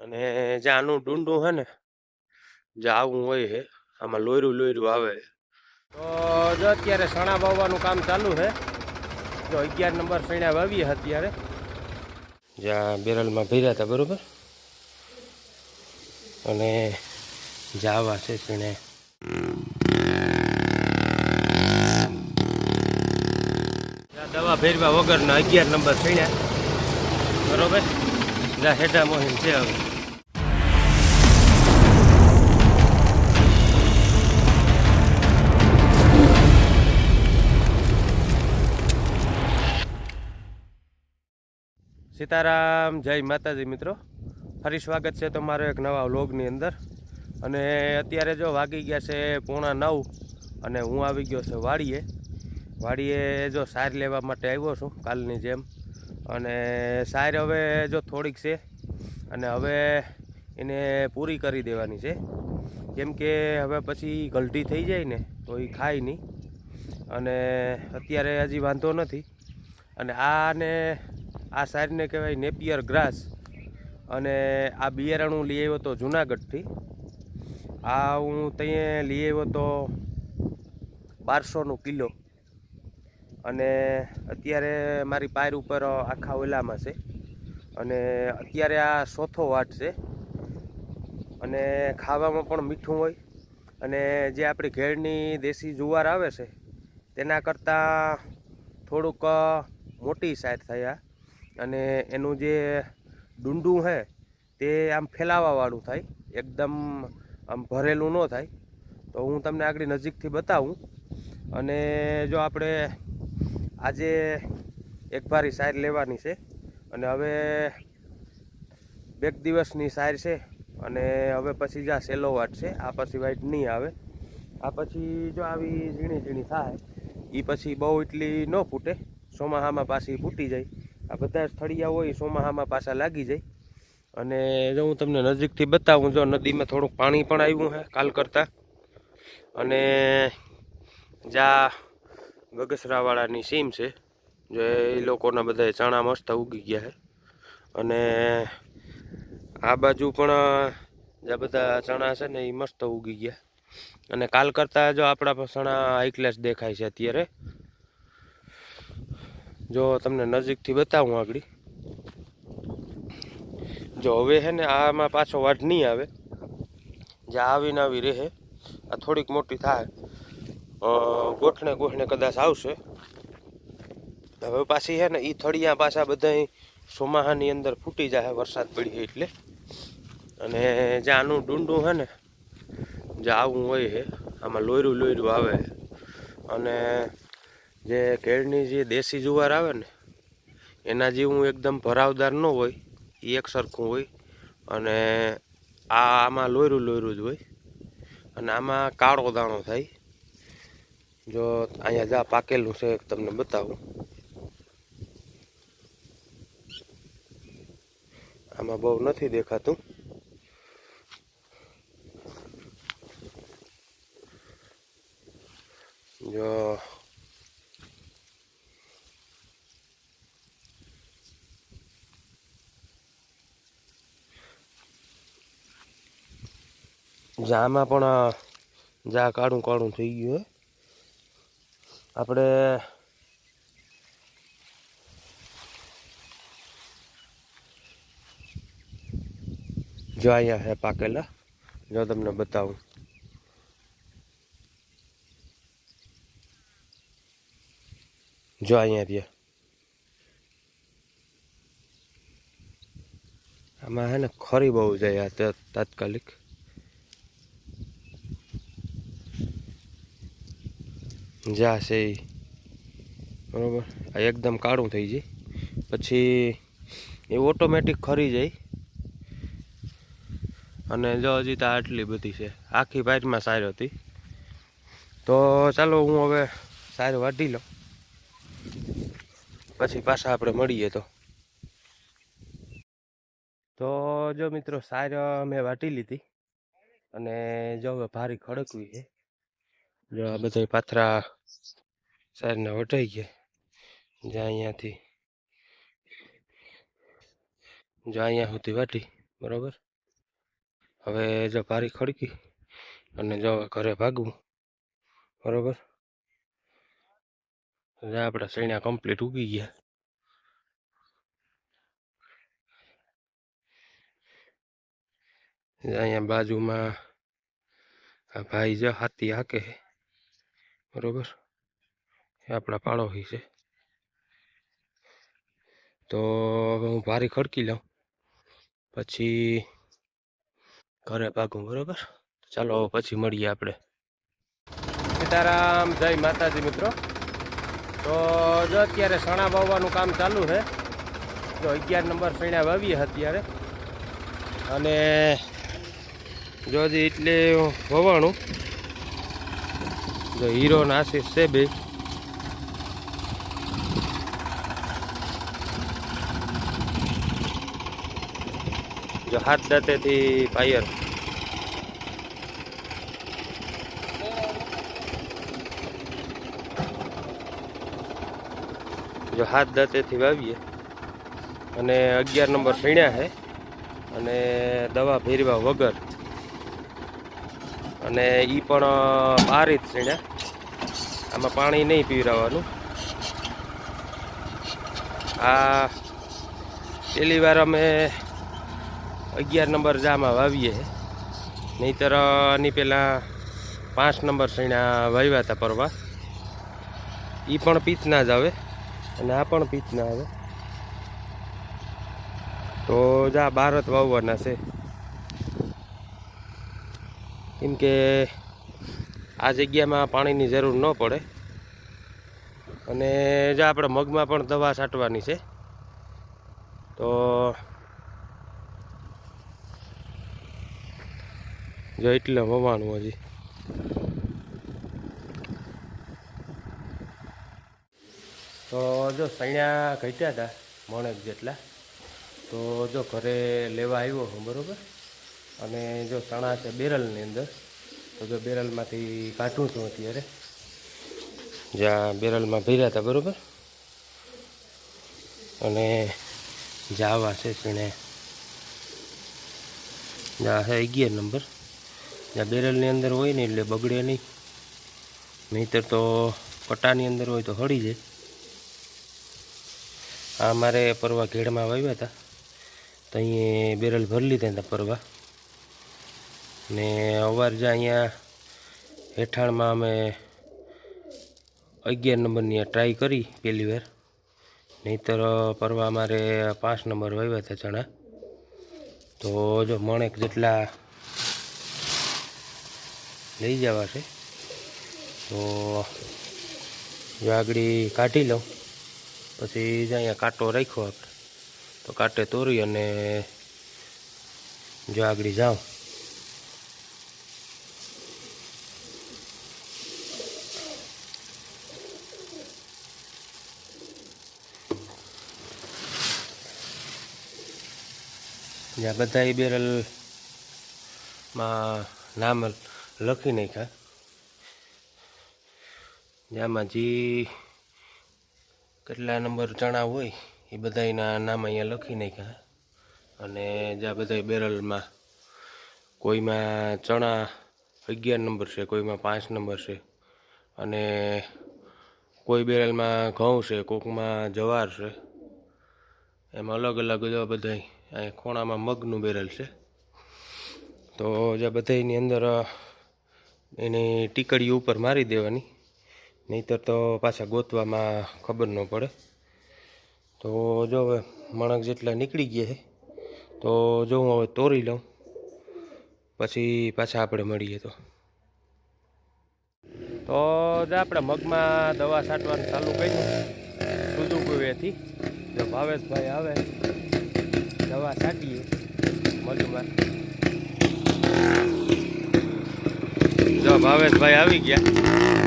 અને જે આનું ડુંડું હે ને, જે આવું હોય છે આમાં લોયરું લોયરું આવે. તો જો અત્યારે સણા વાવવાનું કામ ચાલુ છે જો અગિયાર નંબર સણા વાવીએ અત્યારે. જ્યાં બેરલમાં ભર્યા હતા બરોબર? અને જાવા છે સણે. દવા ભેરવા વગરના અગિયાર નંબર સણ્યા. બરોબર? જ્યાં હેઠા મોહિમ છે હવે. સીતારામ, જય માતાજી મિત્રો. ફરી સ્વાગત છે તમારો એક નવા વ્લોગની અંદર. અને અત્યારે જો વાગી ગયા છે પોણા નવ અને હું આવી ગયો છે વાડીએ. વાડીએ જો સાર લેવા માટે આવ્યો છું કાલની જેમ. અને સાર હવે જો થોડીક છે અને હવે એને પૂરી કરી દેવાની છે. કેમ કે હવે પછી ગલઢી થઈ જાય ને, તો એ ખાય નહીં. અને અત્યારે હજી વાંધો નથી. અને આને આ સારને કહેવાય નેપિયર ગ્રાસ. અને આ બિયારણું લઈ આવ્યો તો જુનાગઢથી. આ હું ત્યાં લઈ આવ્યો તો બારસોનું કિલો. અને અત્યારે મારી પાયર ઉપર આખા ઓલામાં છે. અને અત્યારે આ ચોથો વાટ છે. અને ખાવામાં પણ મીઠું હોય. અને જે આપણી ઘેરની દેશી જુવાર આવે છે, તેના કરતાં થોડુંક મોટી સાઈઝ થયા. અને એનું જે ડુંડું છે તે આમ ફેલાવાવાળું થાય, એકદમ આમ ભરેલું ન થાય. તો હું તમને આગળ નજીકથી બતાવું. અને જો આપણે આજે એક ભારી સાર લેવાની છે, અને હવે બે દિવસની સાર છે, અને હવે પછી જ્યાં સેલો વાટ છે, આ પછી વાઇટ નહીં આવે. આ પછી જો આવી ઝીણી ઝીણી થાય એ પછી બહુ એટલી ન ફૂટે, ચોમાહામાં પાછી ફૂટી જાય. આ બધા સ્થળિયા હોય ચોમાહામાં પાછા લાગી જાય. અને જો હું તમને નજીકથી બતાવું, જો નદીમાં થોડુંક પાણી પણ આવ્યું છે કાલ કરતાં. અને જ્યાં બગસરાવાળાની સીમ છે, જે એ લોકોના બધા ચણા મસ્ત ઉગી ગયા છે અને આ બાજુ પણ જ્યાં બધા ચણા છે ને એ મસ્ત ઉગી ગયા. અને કાલ કરતાં જો આપણા ચણા હાઈ ક્લાસ દેખાય છે અત્યારે જો તમને નજીકથી બતાવું આગળ. જો હવે છે ને આમાં પાછો વાઢ નહીં આવે. જે આવીને આવી રહે, આ થોડીક મોટી થાય. ગોઠણે ગોઠણે કદાચ આવશે. હવે પાછી છે ને એ થળિયા પાછા બધા ચોમાહાની અંદર ફૂટી જાય વરસાદ પડી એટલે. અને જે આનું ડુંડું છે ને, જે આવું હોય છે આમાં લોયરું લોયરું આવે. અને જે કેળની જે દેશી જુવાર આવે ને, એના જેવું એકદમ ભરાવદાર ન હોય એ એક સરખું હોય. અને આ આમાં લોયરું લોયરું જ હોય. અને આમાં કાળો દાણો થાય. જો અહીંયા જા પાકેલું છે તમને બતાવું. આમાં બહુ નથી દેખાતું. જો જામાં પણ જા કાળું કાળું થઈ ગયું આપણે જો અહીંયા હે પાકેલા, જો તમને બતાવું. જો અહીંયા રહ્યા. આમાં હે ને ખરી બહુ જાય તાત્કાલિક. જા છે એ બરાબર? આ એકદમ કાળું થઈ જાય પછી એ ઓટોમેટિક ખરી જાય. અને જો હજી તો આટલી બધી છે. આખી પાઇટમાં સાર હતી. તો ચાલો હું હવે સાર વાઢી લઉં. પછી પાછા આપણે મળીએ તો. તો જો મિત્રો, સાર મેં વાટી લીધી. અને જો હવે ભારી ખડકવી છે. જો આ બધા પાથરા સારને વટાઈ ગયા. જ્યાં અહીંયાથી જો અહીંયા સુધી વાટી, બરોબર? હવે જો પારી ખડકી અને જો ઘરે ભાગવું, બરોબર? આપણા સૈણા કમ્પ્લીટ ઉગી ગયા. અહીંયા બાજુમાં આ ભાઈ જો હાથી હાકે બરોબર? એ આપણા પાડોશી છે. તો હવે હું ભારી ખડકી લઉં. પછી ઘરે ભાગું, બરોબર? ચાલો પછી મળીએ આપણે સીતારામ, જય માતાજી મિત્રો. તો જો અત્યારે સણા વાવવાનું કામ ચાલુ છે. જો અગિયાર નંબર સણા વાવીએ અત્યારે. અને જો હજી એટલે વવાણું. જો હીરો ને છે બે. જો હાથ દાંતેથી પાયર જો હાથ દાંતેથી વાવીએ. અને અગિયાર નંબર સીણ્યા છે. અને દવા ભેરવા વગર. અને એ પણ બાર જ સીણ્યા. આમાં પાણી નહીં પીવડાવવાનું. આ પહેલી વાર અમે અગિયાર નંબર જામાં વાવીએ. નહીંતર આની પહેલાં પાંચ નંબર સૈણા વાવ્યા હતા પરવા. એ પણ પીતના જ આવે અને આ પણ પીતના આવે. તો જા જ વાવવાના છે. કેમ કે આ જગ્યામાં પાણીની જરૂર ન પડે. અને જો આપણે મગમાં પણ દવા છાંટવાની છે, તો જો એટલે વવાણું હજી. તો જો સૈણા ઘટ્યા હતા મણેક જેટલા, તો જો ઘરે લેવા આવ્યો હું બરાબર. અને જો ચણા છે બેરલની અંદર તો જો બેરલમાંથી કાઢું છું અત્યારે. જ્યાં બેરલમાં ભર્યા હતા બરાબર? અને જાવા છે સીણે જ્યાં છે અગિયાર નંબર. જ્યાં બેરલની અંદર હોય ને એટલે બગડે નહીં. નહીંતર તો પટ્ટાની અંદર હોય તો હળી જાય. આ મારે પરવા ઘેડમાં વાવ્યા હતા તો અહીં બેરલ ભરી લીધા હતા પરવા. ને અવાર જે અહીંયા હેઠાણમાં અમે અગિયાર નંબરની ટ્રાય કરી પહેલી વાર. નહીતર પરવા અમારે પાંચ નંબર વાવ્યા હતા ચણા તો જો મણેક જેટલા લઈ જવા છે, તો જો આગળ કાઢી લઉં. પછી જ અહીંયા કાંટો રાખ્યો આપણે તો કાંટે તોરી અને જો આગળ જાઉં. જ્યાં બધા એ બેરલમાં નામ લખી નાખ્યા. જેમાં જે કેટલા નંબર ચણા હોય, એ બધાના નામ અહીંયા લખી નાખ્યા. અને જ્યાં બધા બેરલમાં કોઈમાં ચણા અગિયાર નંબર છે, કોઈમાં પાંચ નંબર છે. અને કોઈ બેરલમાં ઘઉં છે, કોકમાં જવાર છે. એમાં અલગ અલગ બધા અહીં ખૂણામાં મગનું બેરલ છે. તો જે બધાની અંદર એની ટીકડી ઉપર મારી દેવાની. નહીંતર તો પાછા ગોતવામાં ખબર ન પડે. તો જો હવે મણક જેટલા નીકળી ગયા છે, તો જો હું હવે તોરી લઉં. પછી પાછા આપણે મળીએ તો. તો જે આપણે મગમાં દવા છાંટવાનું ચાલુ કર્યું સુજુકુએથી જો ભાવેશભાઈ આવે. દવા છાંટીએ મગમાં જો ભાવેશભાઈ આવી ગયા.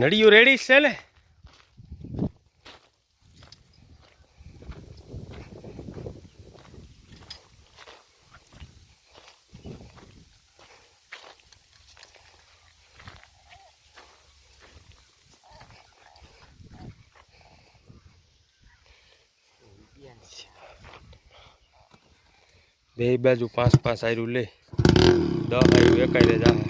નડિયું રેડી છે ને? બે બાજુ પાંચ પાંચ આયરું લે. દસ આયરું એકાયરે જા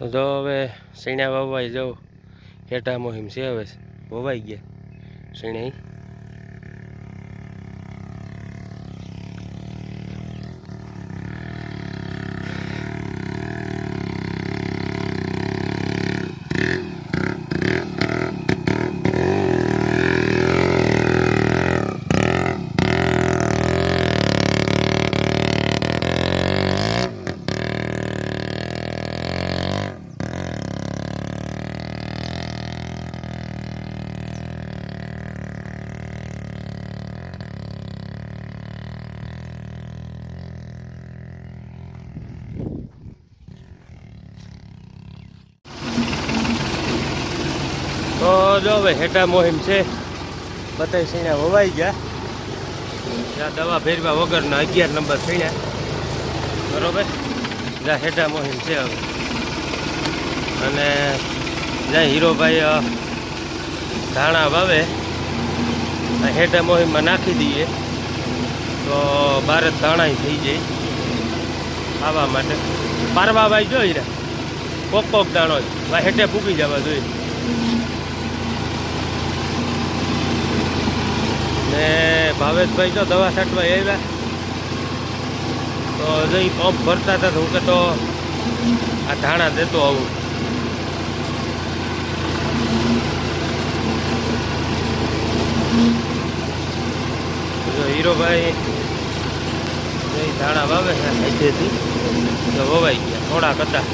તો જો હવે સૈણા વાવવાય જવું. હેઠા મોહિમ છે હવે. વવાઈ ગયા. સૈણા તો જો હવે હેઠા મોહિમ છે. બતાવી સૈણા વવાઈ ગયા. જ્યાં દવા ફેરવા વગરના અગિયાર નંબર સૈણા. બરોબર? જ્યાં હેઠા મોહિમ છે હવે. અને જ્યાં હીરોભાઈ ધાણા વાવે. હેટા મોહિમમાં નાખી દઈએ. તો બાર ધાણા થઈ જાય. ખાવા માટે. પારવા ભાઈ જોઈ રે કોક કોક દાણો હેઠે ફૂકી જવા જોઈએ ને ભાવેશભાઈ તો દવા છાંટવા આવ્યા. તો જઈ પંપ ભરતા હતા હું કે તો આ ધાણા દેતો આવું. હીરોભાઈ ધાણા વાવે છે તો વવાઈ ગયા, થોડાક હતા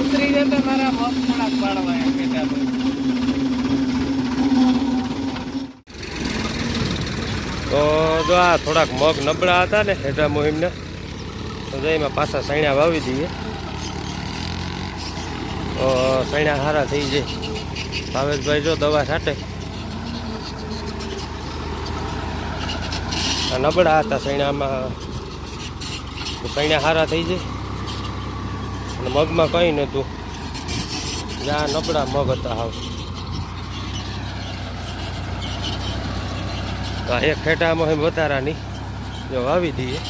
ઉતરી જતા મારા મગ થોડાક પાડવા એમ કહેતા હતા. તો આ થોડાક મગ નબળા હતા ને, હેઠા મોહિમને. તો એમાં પાછા સૈણા વાવી દઈએ. તો સૈણા સારા થઈ જાય. ભાવેશભાઈ જો દવા છાંટે. નબળા હતા સૈણામાં. સૈણા સારા થઈ જાય. અને મગમાં કંઈ નહોતું. જ્યાં નબળા મગ હતા હાવ. તો એક ખેટામાં હોય વતારાની જો વાવી દઈએ.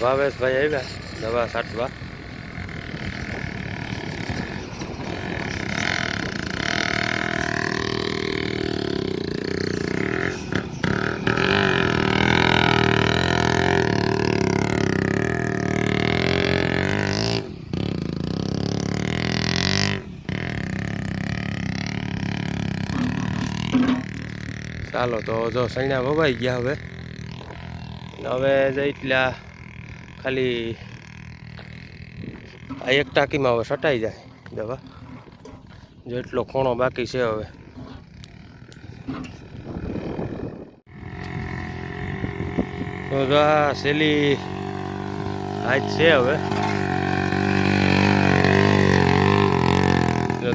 ભાવેશભાઈ આવ્યા દવા છાંટવા ચાલો તો જો સૈણા વવાઈ ગયા હવે. હવે જ એટલા ખાલી આ એક ટાંકીમાં હવે સટાઈ જાય દવા. જો એટલો ખૂણો બાકી છે હવે. તો જો આ સેલી આજ છે હવે.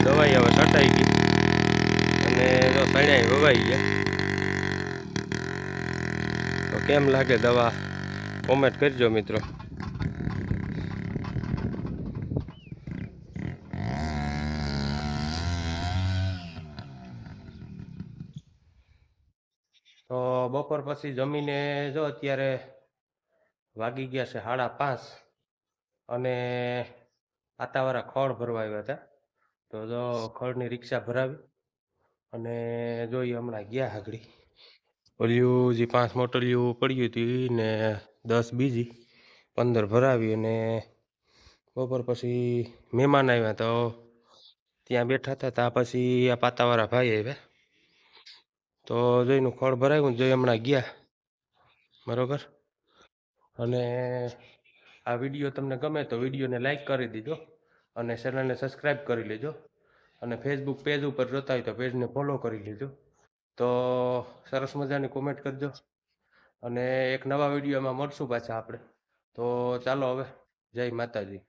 દવાઈ હવે સટાઈ ગઈ. અને જો સણ્યાય વવાઈ ગયા. કેમ લાગે દવા? કોમેન્ટ કરજો, મિત્રો. તો બપોર પછી જમીને જો અત્યારે વાગી ગયા છે સાડા પાંચ અને આતાવાળા ખડ ભરવા આવ્યા હતા. તો જો ખડની રિક્ષા ભરાવી અને જોઈએ હમણાં ગયા આગળ ઓલિયું જે પાંચ મોટલિયું પડ્યું હતી ને દસ બીજી પંદર ભરાવી અને બપોર પછી મહેમાન આવ્યા તો ત્યાં બેઠા હતા ત્યાં પછી આ પાતાવાળા ભાઈ આવ્યા. તો જોઈનું ખોળ ભરાયું જોઈ હમણાં ગયા. બરોબર? અને આ વીડિયો તમને ગમે તો વિડીયોને લાઈક કરી દીજો અને ચેનલને સબસ્ક્રાઈબ કરી લેજો. અને ફેસબુક પેજ ઉપર જોતા હોય તો પેજને ફોલો કરી લેજો. તો સરસ મજાની કોમેન્ટ કરજો. અને એક નવા વિડીયોમાં મળશું પાછા આપણે. તો ચાલો હવે, જય માતાજી.